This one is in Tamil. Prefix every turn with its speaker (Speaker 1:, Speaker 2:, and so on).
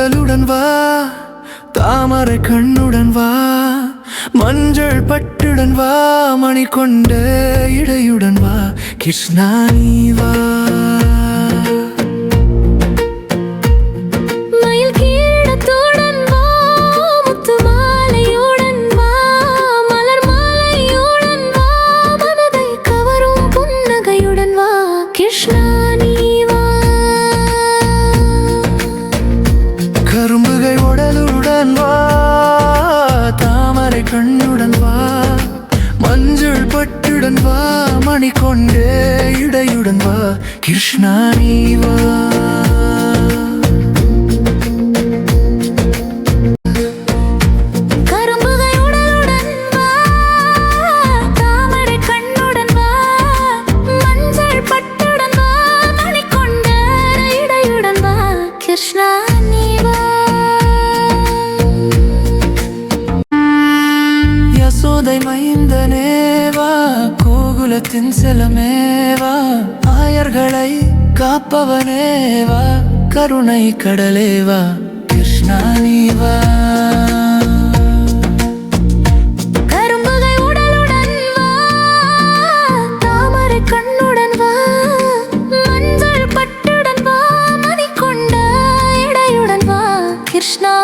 Speaker 1: உடலுடன் வா தாமரை கண்ணுடன் வா மஞ்சள் பட்டுடன் வா மணி கொண்ட இடையுடன் வா கிருஷ்ணா நீ வா.
Speaker 2: Krishna கண்ணுடன் வா மஞ்சள் பட்டுடன் வா மணி கொண்டே இடையுடன் வா கிருஷ்ணா நீ வா.
Speaker 1: Krishna யசோதை மைந்த நேவா கோகுலத்தின் செலமேவா ஆயர்களை காப்பவனேவா கருணை கடலேவா கிருஷ்ணா நீவா கிருஷ்ணா